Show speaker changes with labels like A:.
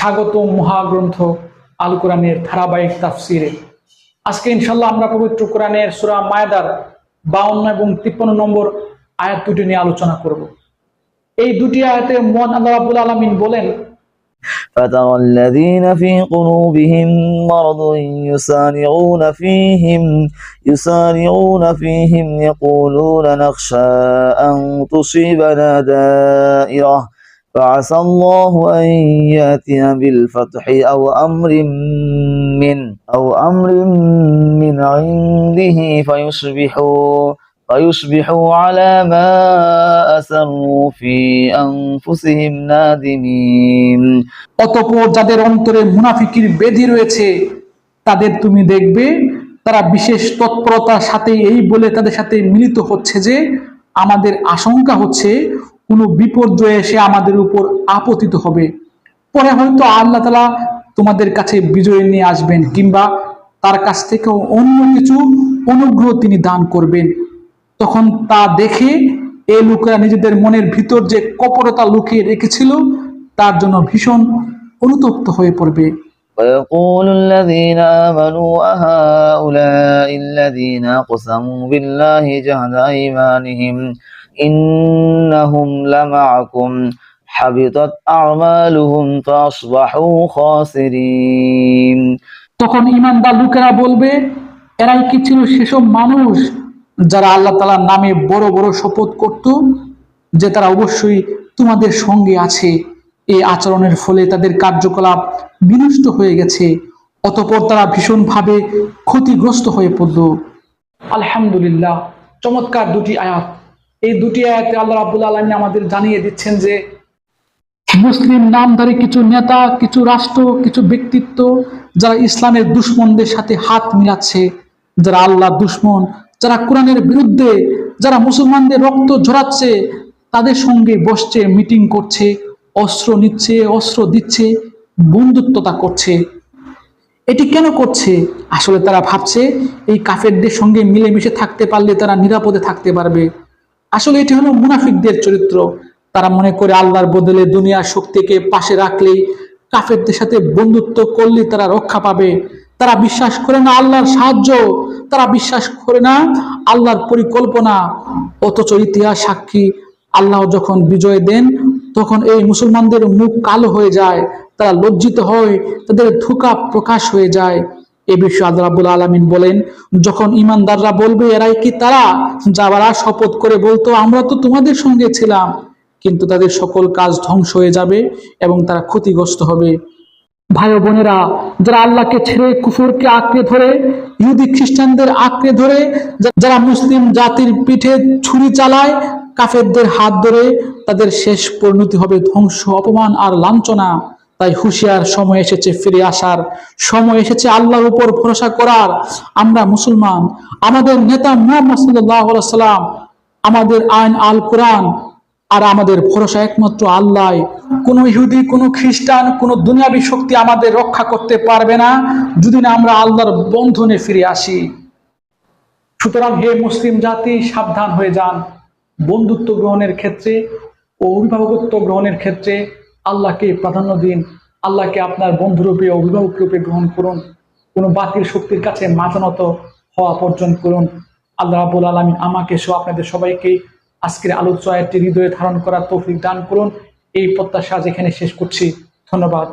A: স্বাগত মহাগ্রন্থ আল কোরআনের ধারাবাহিক তাফসিরে আজকে ইনশাল্লাহ আমরা পবিত্র কোরআনের সুরা মায়াদার বাউন্ন এবং তিপ্পান্ন নম্বর আয়াত দুটি নিয়ে আলোচনা করব এই দুটি আয়াতে মন আল্লাহ রাবুল আলমিন বলেন
B: فترى الذين في قلوبهم مرض يسارعون فيهم يسارعون فيهم يقولون نخشى أن تصيبنا دائرة فعسى الله أن يأتي بالفتح أو أمر من أو أمر من عنده فيصبحوا فيصبحوا على ما أسروا في أنفسهم نادمين
A: অতপর যাদের অন্তরে মুনাফিকির বেধি রয়েছে তাদের তুমি দেখবে তারা বিশেষ তৎপরতার সাথে এই বলে তাদের সাথে মিলিত হচ্ছে যে আমাদের আশঙ্কা হচ্ছে কোনো বিপর্যয় এসে আমাদের উপর আপতিত হবে পরে হয়তো আল্লাহ তালা তোমাদের কাছে বিজয় নিয়ে আসবেন কিংবা তার কাছ থেকে অন্য কিছু অনুগ্রহ তিনি দান করবেন তখন তা দেখে এই লোকেরা নিজেদের মনের ভিতর যে কপরতা লুকিয়ে রেখেছিল তার জন্য ভীষণ অনুতপ্ত হয়ে পড়বে
B: ويقول الذين آمنوا أهؤلاء الذين أقسموا بالله جهد أيمانهم إنهم لمعكم حبطت أعمالهم فأصبحوا خاسرين
A: তখন ইমানদার লোকেরা বলবে এরাই কি ছিল সেসব মানুষ যারা আল্লাহ তালার নামে বড় বড় শপথ করত যে তারা অবশ্যই তোমাদের সঙ্গে আছে এই আচরণের ফলে তাদের কার্যকলাপ বিনষ্ট হয়ে গেছে অতপর তারা ভীষণভাবে ক্ষতিগ্রস্ত হয়ে পড়ল আলহামদুলিল্লাহ চমৎকার দুটি আয়াত এই দুটি আয়াতে আল্লাহ রাবুল আলমী আমাদের জানিয়ে দিচ্ছেন যে, মুসলিম নামধারী কিছু নেতা, কিছু রাষ্ট্র, কিছু ব্যক্তিত্ব যারা ইসলামের দুশ্মনদের সাথে হাত মিলাচ্ছে, যারা আল্লাহ দুশ্মন, যারা কোরআনের বিরুদ্ধে, যারা মুসলমানদের রক্ত ঝরাচ্ছে, তাদের সঙ্গে বসছে, মিটিং করছে, অস্ত্র নিচ্ছে, অস্ত্র দিচ্ছে, বন্ধুত্বতা করছে। এটি কেন করছে? আসলে তারা ভাবছে, এই কাফেরদের সঙ্গে মিলেমিশে থাকতে পারলে তারা নিরাপদে থাকতে পারবে। আসলে এটি হলো মুনাফিকদের চরিত্র। তারা মনে করে আল্লাহর বদলে দুনিয়ার শক্তিকে পাশে রাখলেই কাফেরদের সাথে বন্ধুত্ব করলে তারা রক্ষা পাবে। তারা বিশ্বাস করে না আল্লাহর সাহায্য, তারা বিশ্বাস করে না আল্লাহর পরিকল্পনা। অথচ ইতিহাস সাক্ষী, আল্লাহ যখন বিজয় দেন, তখন এই মুসলমানদের মুখ কালো হয়ে যায়, তারা লজ্জিত হয়, তাদের ধোকা প্রকাশ হয়ে যায়। এ বিষয়ে আল্লাহ আলামিন বলেন, যখন ইমানদাররা বলবে, এরাই কি তারা? যাবারা শপথ করে বলতো, আমরা তো তোমাদের সঙ্গে ছিলাম। কিন্তু তাদের সকল কাজ ধ্বংস হয়ে যাবে এবং তারা ক্ষতিগ্রস্ত হবে। ভাই বোনেরা, যারা আল্লাহকে ছেড়ে কুফুরকে আঁকড়ে ধরে, ইহুদি খ্রিস্টানদের আঁকড়ে ধরে, যারা মুসলিম জাতির পিঠে ছুরি চালায়, কাফেরদের হাত ধরে, তাদের শেষ পরিণতি হবে ধ্বংস, অপমান আর লাঞ্ছনা। তাই হুঁশিয়ার সময় এসেছে ফিরে আসার, সময় এসেছে আল্লাহর উপর ভরসা করার। আমরা মুসলমান, আমাদের নেতা মুহাম্মদ সাল্লাম, আমাদের আইন, আল কোরআন, আর আমাদের ভরসা একমাত্র আল্লাহ কোন ইহুদি, কোন খ্রিস্টান, কোন দুনিয়াবি শক্তি আমাদের রক্ষা করতে পারবে না যদি না আমরা আল্লাহর বন্ধনে ফিরে আসি। সুতরাং হে মুসলিম জাতি, সাবধান হয়ে যান। বন্ধুত্ব গ্রহণের ক্ষেত্রে ও অভিভাবকত্ব গ্রহণের ক্ষেত্রে আল্লাহকে প্রাধান্য দিন, আল্লাহকে আপনার বন্ধুরূপে, অভিভাবক রূপে গ্রহণ করুন, কোনো বাতিল শক্তির কাছে মাথানত হওয়া পর্যন্ত করুন। আল্লাহ রাবুল আলমী আমাকে সহ আপনাদের সবাইকে আজকের আলোচনাটি হৃদয়ে ধারণ করার তৌফিক দান করুন। এই প্রত্যাশা যেখানে শেষ করছি। ধন্যবাদ।